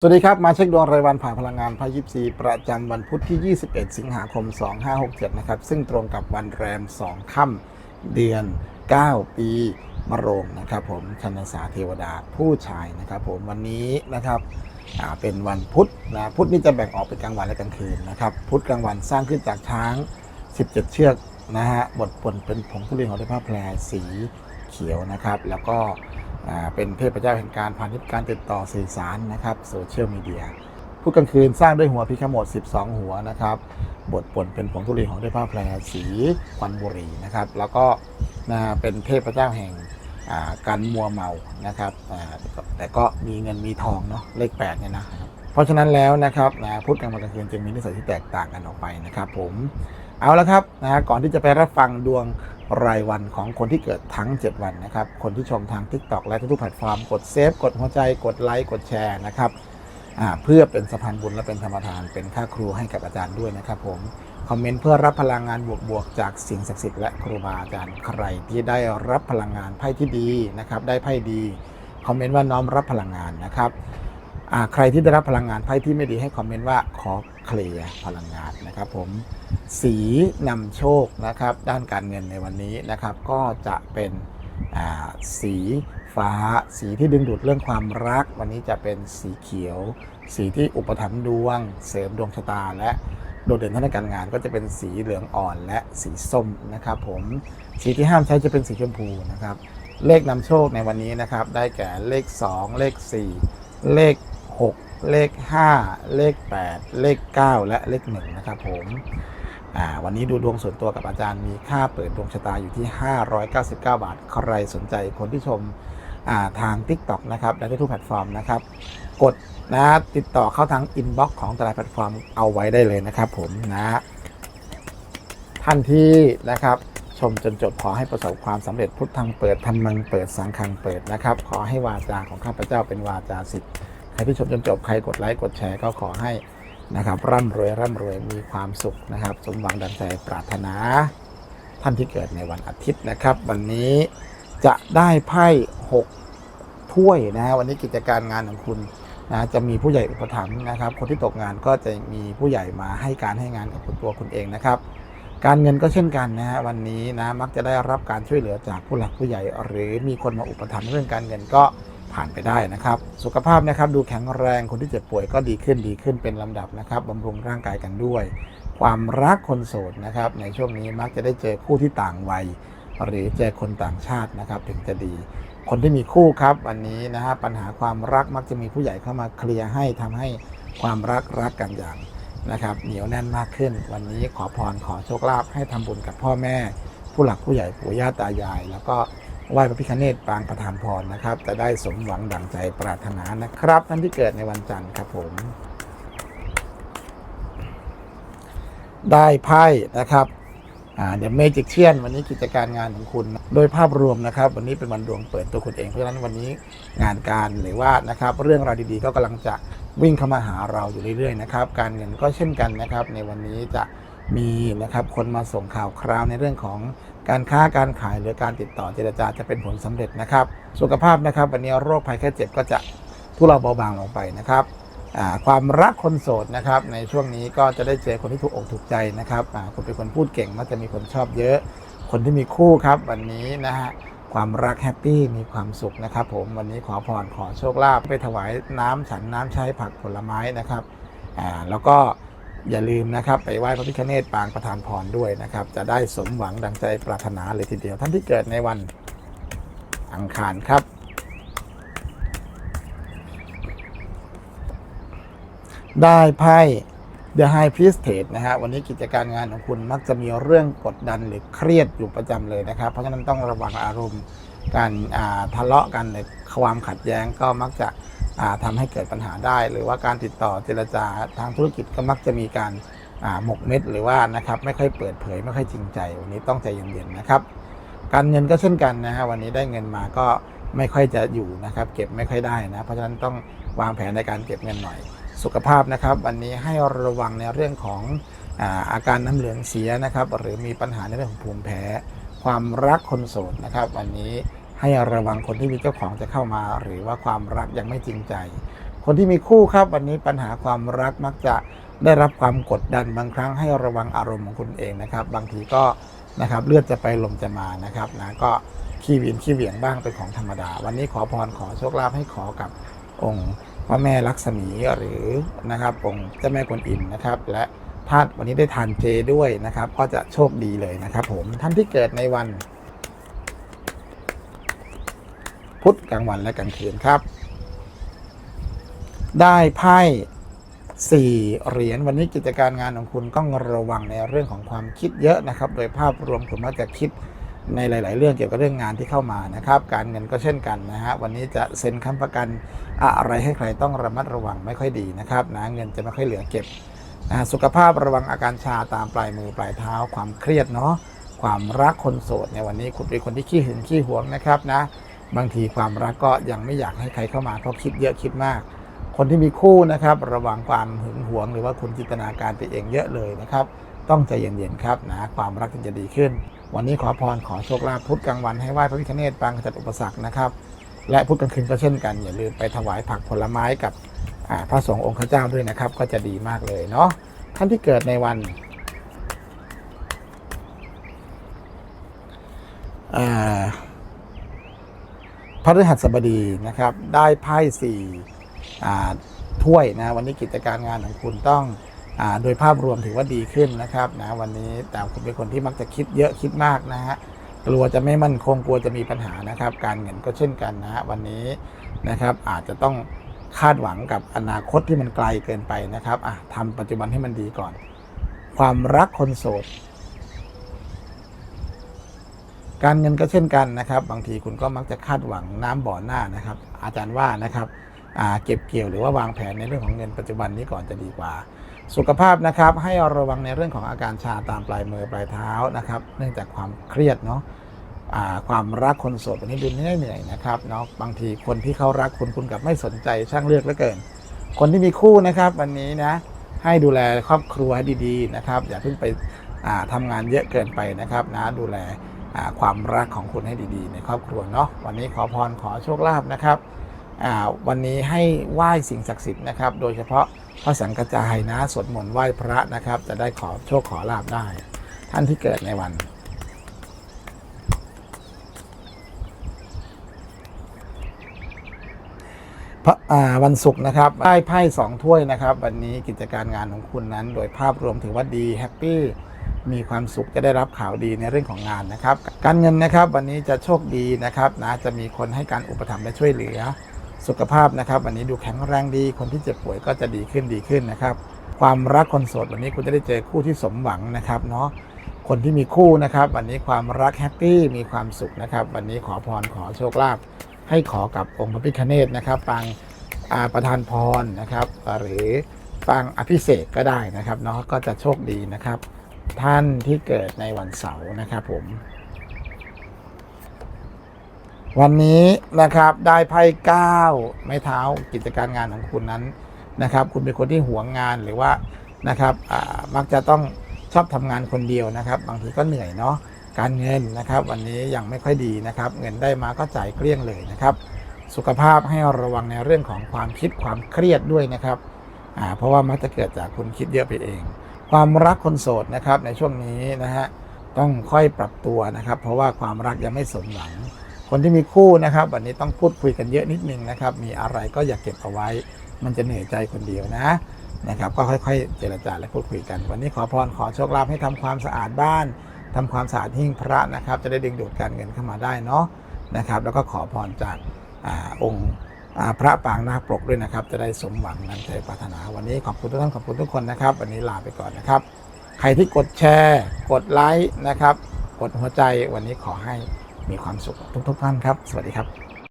สวัสดีครับ มาเช็คดวงรายวันผ่านพลังงานพายิปซีประจำวันพุธที่ 21 สิงหาคม 2567 นะครับ ซึ่งตรงกับวันแรม 2 ค่ำเดือน 9 ปีมะโรงนะครับผมชันสาเทวดาผู้ชายนะครับผมวันนี้นะครับเป็นวันพุธนะพุธนี่จะแบ่งออกเป็นกลางวันและกลางคืนนะครับ พุธกลางวันสร้างขึ้นจากช้าง 17 เชือกนะฮะบทปนเป็นผงทุเรียนของเทพแพรสีเขียวนะครับ แล้วก็ เป็นเทพเจ้าแห่งการพาณิชย์การติดต่อสื่อสารนะครับโซเชียลมีเดียผู้กลางคืนสร้างด้วยหัวพิฆโมด 12 หัวนะครับ บทปนเป็นผงธุลีของเทพาแพรสีควันบุรีนะครับ แล้วก็นะเป็นเทพเจ้าแห่งการมัวเมานะครับแต่ก็มีเงินมีทองเนาะเลข8เนี่ยนะครับเพราะฉะนั้นแล้วนะครับนะพุธกลางวันกลางคืนจึงมีนิสัยที่แตกต่างกันออกไปนะครับ ผมเอาละครับนะก่อนที่จะไปรับฟังดวง รายวันของคนที่เกิดทั้ง 7 วันนะครับ คนที่ชมทาง TikTok และทุกๆแพลตฟอร์ม กดเซฟ กดหัวใจ กดไลค์ กดแชร์นะครับเพื่อเป็นสะพานบุญและเป็นธรรมทาน เป็นค่าครูให้กับอาจารย์ด้วยนะครับผม คอมเมนต์เพื่อรับพลังงานบวกๆจากสิ่งศักดิ์สิทธิ์และครูบาอาจารย์ใครที่ได้รับพลังงานไพ่ที่ดีนะครับ ได้ไพ่ดี คอมเมนต์ว่าน้อมรับพลังงานนะครับ ใครที่ได้รับพลังงานไพ่ที่ไม่ดีให้คอมเมนต์ว่าขอเคลียร์พลังงานนะครับผมสีนำโชคนะครับ ด้านการเงินในวันนี้นะครับ ก็จะเป็นสีฟ้า สีที่ดึงดูดเรื่องความรัก วันนี้จะเป็นสีเขียว สีที่อุปถัมภ์ดวง เสริมดวงชะตาและโดดเด่นทางด้านการงานก็จะเป็นสีเหลืองอ่อนและสีส้มนะครับผมสีที่ห้ามใช้จะเป็นสีชมพูนะครับ เลขนำโชคในวันนี้นะครับ ได้แก่เลข 2 เลข 4 เลข 6 เลข 5 เลข 8 เลข 9 และเลข1นะครับผมอ่าวันนี้ดูดวงส่วนตัวกับอาจารย์มีค่าเปิดดวงชะตาอยู่ที่ 599 บาท ใครสนใจคนที่ชมอ่าทาง TikTok นะครับและทุกแพลตฟอร์มนะครับกดนะติดต่อเข้าทางอินบ็อกซ์ของแต่ละแพลตฟอร์มเอาไว้ได้เลยนะครับผมนะท่านที่นะครับชมจนจบขอให้ประสบความสำเร็จพุทธังเปิดธรรมังเปิดสังฆังเปิดนะครับ ขอให้วาจาของข้าพเจ้าเป็นวาจาสิทธิ์ ครที่ชมจนจบใครกดไลค์กดแชร์ก็ขอให้นะครับร่ำรวยร่ำรวยมีความสุขนะครับ สมหวังดังใจปรารถนา ท่านที่เกิดในวันอาทิตย์นะครับ วันนี้จะได้ไพ่6ถ้วยนะฮะวันนี้กิจการงานของคุณนะจะมีผู้ใหญ่อุปถัมภ์นะครับ คนที่ตกงานก็จะมีผู้ใหญ่มาให้การให้งานกับตัวคุณเองนะครับ การเงินก็เช่นกันนะฮะวันนี้นะมักจะได้รับการช่วยเหลือจากผู้หลักผู้ใหญ่ หรือมีคนมาอุปถัมภ์เรื่องการเงินก็ ผ่านไปได้นะครับ สุขภาพนะครับดูแข็งแรงคนที่เจ็บป่วยก็ดีขึ้นดีขึ้นเป็นลำดับนะครับบำรุงร่างกายกันด้วย ความรักคนโสดนะครับในช่วงนี้มักจะได้เจอคู่ที่ต่างวัย หรือเจอคนต่างชาตินะครับถึงจะดี คนที่มีคู่ครับวันนี้นะฮะปัญหาความรักมักจะมีผู้ใหญ่เข้ามาเคลียร์ให้ทำให้ความรักรักกันอย่างนะครับเหนียวแน่นมากขึ้น วันนี้ขอพรขอโชคลาภให้ทำบุญกับพ่อแม่ ผู้หลักผู้ใหญ่ปู่ย่าตายาย แล้วก็ ไหว้พระพิฆเนศปางประทานพรนะครับ จะได้สมหวังดังใจปรารถนานะครับ ท่านที่เกิดในวันจันทร์ครับผม ได้ไพ่นะครับเดี๋ยวเมจิกเชียนวันนี้กิจการงานของคุณ โดยภาพรวมนะครับ วันนี้เป็นวันดวงเปิดตัวคุณเองเพราะฉะนั้นวันนี้งานการหรือว่านะครับ เรื่องราวดีๆก็กำลังจะวิ่งเข้ามาหาเราอยู่เรื่อยๆนะครับ การเงินก็เช่นกันนะครับ ในวันนี้จะมีนะครับคนมาส่งข่าวคราวในเรื่องของ การค้าการขายหรือการติดต่อเจรจาจะเป็นผลสำเร็จนะครับ สุขภาพนะครับ วันนี้โรคภัยแค่เจ็บก็จะทุเลาเบาบางลงไปนะครับความรักคนโสดนะครับในช่วงนี้ก็จะได้เจอคนที่ถูกอกถูกใจนะครับอ่าคนเป็นคนพูดเก่งมักจะมีคนชอบเยอะ คนที่มีคู่ครับวันนี้นะฮะความรักแฮปปี้มีความสุขนะครับ ผมวันนี้ขอพรขอโชคลาภไปถวายน้ำฉันน้ำใช้ผักผลไม้นะครับแล้วก็ อย่าลืมนะครับไปไหว้พระพิฆเนศปางประทานพรด้วยนะครับ จะได้สมหวังดังใจปรารถนาเลยทีเดียว ท่านที่เกิดในวันอังคารครับ ได้ไพ่ The High Priestess นะฮะวันนี้กิจการงานของคุณมักจะมีเรื่องกดดันหรือเครียดอยู่ประจำเลยนะครับ เพราะฉะนั้นต้องระวังอารมณ์การทะเลาะกันหรือความขัดแย้งก็มักจะาทำให้เกิดปัญหาได้ หรือว่าการติดต่อเจรจาทางธุรกิจก็มักจะมีการหมกเม็ดหรือว่านะครับไม่ค่อยเปิดเผยไม่ค่อยจริงใจ วันนี้ต้องใจเย็นๆนะครับ การเงินก็เช่นกันนะฮะวันนี้ได้เงินมาก็ไม่ค่อยจะอยู่นะครับ เก็บไม่ค่อยได้นะ เพราะฉะนั้นต้องวางแผนในการเก็บเงินหน่อย สุขภาพนะครับ วันนี้ให้ระวังในเรื่องของอาอาการน้ำเหลืองเสียนะครับ หรือมีปัญหาในเรื่องของภูมิแพ้ ความรักคนโสดนะครับ วันนี้ ให้ระวังคนที่มีเจ้าของจะเข้ามา หรือว่าความรักยังไม่จริงใจ คนที่มีคู่ครับวันนี้ปัญหาความรักมักจะได้รับความกดดันบางครั้งให้ระวังอารมณ์ของคุณเองนะครับ บางทีก็นะครับเลือดจะไปลมจะมานะครับนะก็ขี้วินขี้เหวี่ยงบ้างเป็นของธรรมดา วันนี้ขอพรขอโชคลาภให้ขอกับองค์พระแม่ลักษมีหรือนะครับองค์เจ้าแม่กวนอิมนะครับ และถ้านวันนี้ได้ทานเจด้วยนะครับ ก็จะโชคดีเลยนะครับ ผมท่านที่เกิดในวัน พุธกลางวันและกลางคืนครับ ได้ไพ่สี่เหรียญวันนี้กิจการงานของคุณต้องระวังในเรื่องของความคิดเยอะนะครับ โดยภาพรวมคุณมักจะคิดในหลาย ๆ เรื่องเกี่ยวกับเรื่องงานที่เข้ามานะครับ การเงินก็เช่นกันนะฮะวันนี้จะเซ็นค้ำประกันอะไรให้ใครต้องระมัดระวังไม่ค่อยดีนะครับนะเงินจะไม่ค่อยเหลือเก็บนะสุขภาพระวังอาการชาตามปลายมือปลายเท้า ความเครียดเนาะความรักคนโสดในวันนี้คุณเป็นคนที่ขี้หึงขี้หวงนะครับนะ บางทีความรักก็ยังไม่อยากให้ใครเข้ามาเพราะคิดเยอะคิดมาก คนที่มีคู่นะครับ ระวังความหึงหวง หรือว่าคุณจินตนาการไปเองเยอะเลยนะครับ ต้องใจเย็นๆครับนะความรักจึงจะดีขึ้น วันนี้ขอพรขอโชคลาภพุธกลางวันให้ไหว้พระพิฆเนศปางขจัดอุปสรรคนะครับและพุธกลางคืนก็เช่นกัน อย่าลืมไปถวายผักผลไม้กับพระสงฆ์องค์ข้าเจ้าด้วยนะครับ ก็จะดีมากเลยเนาะท่านที่เกิดในวันอ่า พฤหัสบดีนะครับ ได้ไพ่สี่ถ้วยนะวันนี้กิจการงานของคุณต้องอโดยภาพรวมถือว่าดีขึ้นนะครับนะวันนี้แต่คุณเป็นคนที่มักจะคิดเยอะคิดมากนะฮะกลัวจะไม่มั่นคงกลัวจะมีปัญหานะครับ การเงินก็เช่นกันนะฮะวันนี้นะครับอาจจะต้องคาดหวังกับอนาคตที่มันไกลเกินไปนะครับอะทำปัจจุบันให้มันดีก่อน ความรักคนโสด การเงินก็เช่นกันนะครับ บางทีคุณก็มักจะคาดหวังน้ำบ่อหน้านะครับ อาจารย์ว่านะครับเก็บเกี่ยวหรือว่าวางแผนในเรื่องของเงินปัจจุบันนี้ก่อนจะดีกว่า สุขภาพนะครับ ให้ระวังในเรื่องของอาการชาตามปลายมือปลายเท้านะครับ เนื่องจากความเครียดเนาะความรักคนโสดวันนี้ดูเหนื่อยเหนื่อยๆนะครับเนาะบางทีคนที่เขารักคุณคุณกับไม่สนใจช่างเลือกเหลือเกิน คนที่มีคู่นะครับวันนี้นะให้ดูแลครอบครัวให้ดีๆนะครับ อย่าเพิ่งไปอ่าทำงานเยอะเกินไปนะครับนะดูแล ความรักของคุณให้ดีๆ ในครอบครัวเนาะวันนี้ขอพรขอโชคลาภนะครับวันนี้ให้ไหว้สิ่งศักดิ์สิทธิ์นะครับ โดยเฉพาะพระสังกจายนะสวดมนต์ไหว้พระนะครับ จะได้ขอโชคขอลาภได้ ท่านที่เกิดในวันพระวันศุกร์นะครับได้ไพ่สองถ้วยนะครับ วันนี้กิจการงานของคุณนั้น โดยภาพรวมถือว่าดีแฮปปี้ มีความสุขจะได้รับข่าวดีในเรื่องของงานนะครับ การเงินนะครับวันนี้จะโชคดีนะครับนะจะมีคนให้การอุปถัมภ์และช่วยเหลือ สุขภาพนะครับวันนี้ดูแข็งแรงดี คนที่เจ็บป่วยก็จะดีขึ้นดีขึ้นนะครับ ความรักคนโสดวันนี้คุณจะได้เจอคู่ที่สมหวังนะครับเนาะคนที่มีคู่นะครับ วันนี้ความรักแฮปปี้มีความสุขนะครับ วันนี้ขอพรขอโชคลาภให้ขอกับองค์พระพิฆเนศนะครับปางอาประทานพรนะครับ หรือฟังอภิเษกก็ได้นะครับเนาะก็จะโชคดีนะครับ ท่านที่เกิดในวันเสาร์นะครับผม วันนี้นะครับได้ไพ่เก้าไม้เท้ากิจการงานของคุณนั้นนะครับ คุณเป็นคนที่หวงงานหรือว่านะครับอ่ามักจะต้องชอบทำงานคนเดียวนะครับ บางทีก็เหนื่อยเนาะการเงินนะครับ วันนี้ยังไม่ค่อยดีนะครับ เงินได้มาก็จ่ายเกลี้ยงเลยนะครับ สุขภาพให้ระวังในเรื่องของความคิดความเครียดด้วยนะครับอ่าเพราะว่ามักจะเกิดจากคุณคิดเยอะไปเอง ความรักคนโสดนะครับในช่วงนี้นะฮะต้องค่อยปรับตัวนะครับ เพราะว่าความรักยังไม่สมหวัง คนที่มีคู่นะครับ วันนี้ต้องพูดคุยกันเยอะนิดนึงนะครับ มีอะไรก็อย่าเก็บเอาไว้ มันจะเหนื่อยใจคนเดียวนะนะครับ ก็ค่อย ๆ เจรจาและพูดคุยกัน วันนี้ขอพรขอโชคลาภให้ทำความสะอาดบ้านทำความสะอาดหิ้งพระนะครับ จะได้ดึงดูดการเงินเข้ามาได้เนาะนะครับ แล้วก็ขอพรจากอาองค์ พระปางนาคปลกด้วยนะครับ จะได้สมหวังนั้นใจปรารถนาวันนี้ขอบคุณทุกท่านขอบคุณทุกคนนะครับ วันนี้ลาไปก่อนนะครับ ใครที่กดแชร์ กดไลค์นะครับ กดหัวใจวันนี้ขอให้มีความสุขทุกๆท่านครับ สวัสดีครับ